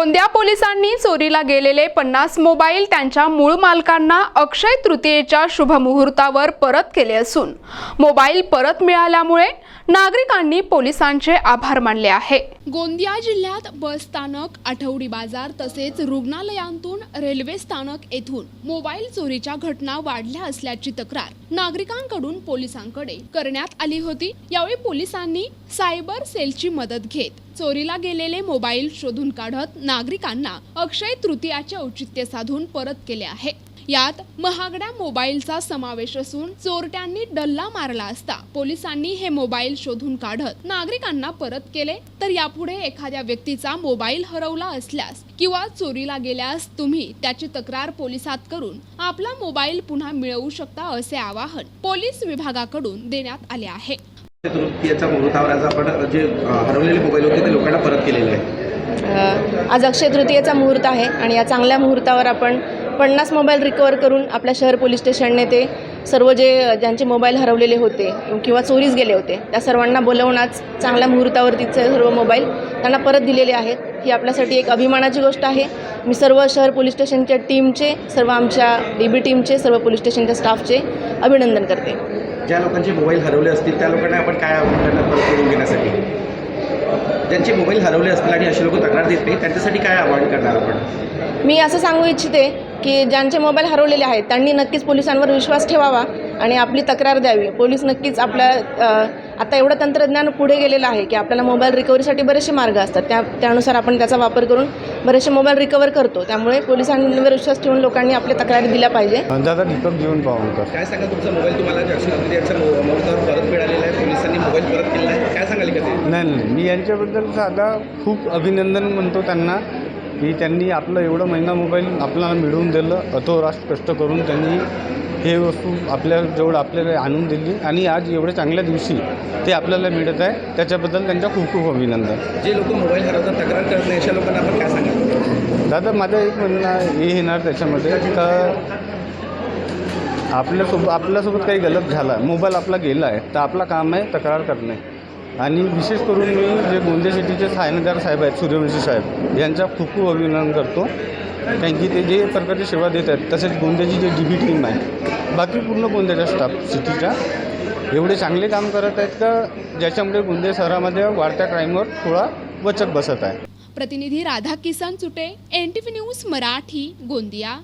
गोंदिया पोलिसांनी चोरीला गेलेले पन्नास मोबाईल त्यांच्या मूळ मालकांना अक्षय तृतीयेच्या शुभमुहूर्तावर परत केले असून मोबाईल परत मिळाल्यामुळे नागरिकांनी पोलिसांचे आभार मानले आहे. गोंदिया जिल्ह्यात बस स्थानक आठवडी बाजार तसेच रुग्णालयांतून रेल्वे स्थानक येथून मोबाईल चोरीच्या घटना वाढल्या असल्याची तक्रार नागरिकांकडून पोलिसांकडे करण्यात आली होती. यावेळी पोलिसांनी सायबर सेलची मदत घेत चोरीला गेलेले मोबाईल शोधून काढत नागरिकांना अक्षय तृतीयाचे औचित्य साधून परत केले आहे. यात महागड्या मोबाईलचा समावेश असून चोरट्यांनी डल्ला मारला असता पोलिसांनी हे मोबाईल शोधून काढत नागरिकांना परत केले तर यापुढे एखाद्या व्यक्तीचा मोबाईल हरवला असल्यास किंवा चोरीला गेल्यास तुम्ही त्याची तक्रार पोलिसात करून आपला मोबाईल पुन्हा मिळवू शकता असे आवाहन पोलीस विभागाकडून देण्यात आले आहे. तृतीयाच्या मुहूर्तावर आज आपण जे हरवलेले मोबाईल होते ते लोकांना परत केलेले आहे आज अक्षय तृतीयेचा मुहूर्त आहे आणि या चांगल्या मुहूर्तावर आपण पन्नास मोबाईल रिकवर करून आपल्या शहर पोलीस स्टेशनने ते सर्व जे ज्यांचे मोबाईल हरवलेले होते किंवा चोरीस गेले होते त्या सर्वांना बोलवून आज चांगल्या मुहूर्तावर तिचे सर्व मोबाईल त्यांना परत दिलेले आहेत. ही आपल्यासाठी एक अभिमानाची गोष्ट आहे. मी सर्व शहर पोलीस स्टेशनच्या टीमचे सर्व आमच्या डी बी टीमचे सर्व पोलीस स्टेशनच्या स्टाफचे अभिनंदन करते. ज्या लोकांचे मोबाईल हरवले असतील त्या लोकांना आपण काय आव्हान करून घेण्यासाठी? ज्यांचे मोबाईल हरवले असतील आणि असे लोक तक्रार देत नाही त्यांच्यासाठी काय आवाहन करणार आपण? मी असं सांगू इच्छिते की ज्यांचे मोबाईल हरवलेले आहेत त्यांनी नक्कीच पोलिसांवर विश्वास ठेवावा आणि आपली तक्रार द्यावी. पोलीस नक्कीच आपल्या आता एवढं तंत्रज्ञान पुढे गेलेलं आहे की आपल्याला मोबाईल रिकव्हरीसाठी बरेचसे मार्ग असतात. त्या त्यानुसार आपण त्याचा वापर करून बरेचसे मोबाईल रिकवर करतो. त्यामुळे पोलिसांवर विश्वास ठेवून लोकांनी आपल्या तक्रारी दिल्या पाहिजे. दादा दीपक घेऊन पाहूनकर काय सांगा तुमचा मोबाईल तुम्हाला अक्षय तृतीयाच्या मु- मुहूर्तावर परत मिळालेला आहे? पोलिसांनी मोबाईल परत केलेला आहे? काय सांगाल का ते नाही नाही. मी यांच्याबद्दल साधा खूप अभिनंदन म्हणतो त्यांना की त्यांनी आपलं एवढं महिना मोबाईल आपल्याला मिळवून दिलं अतोराष्ट्र कष्ट करून त्यांनी हे वस्तू आपल्या जवळ आपल्याला आणून दिली आणि आज एवढ्या चांगल्या दिवशी ते आपल्याला मिळत आहे त्याच्याबद्दल त्यांच्या खूप खूप अभिनंदन. जे लोक मोबाईल हरवतात तक्रार करत नाही अशा लोकांना आपण काय सांगाल? दादा माझं एक म्हणणं हे येणार त्याच्यामध्ये का आपल्यासोबत आपल्यासोबत काही गलत झाला मोबाईल आपला गेला आहे तर आपलं काम आहे तक्रार करणे. आणि विशेष करून मी जे गोंदिया सिटीचे सायनदार साहेब आहेत सूर्यवंशी साहेब यांचा खूप खूप अभिनंदन करतो. कारण की ते जे प्रकारची सेवा देत आहेत तसेच गोंदियाची जे डी बी टीम आहे बाकी पूर्ण गोंदियाचा स्टाफ सिटीचा एवढे चांगले काम करत आहेत का ज्याच्यामुळे गोंदिया शहरामध्ये वाढत्या क्राईमवर थोडा वचक बसत आहे. प्रतिनिधी Radha Kisan Chute N T V news Marathi Gondia.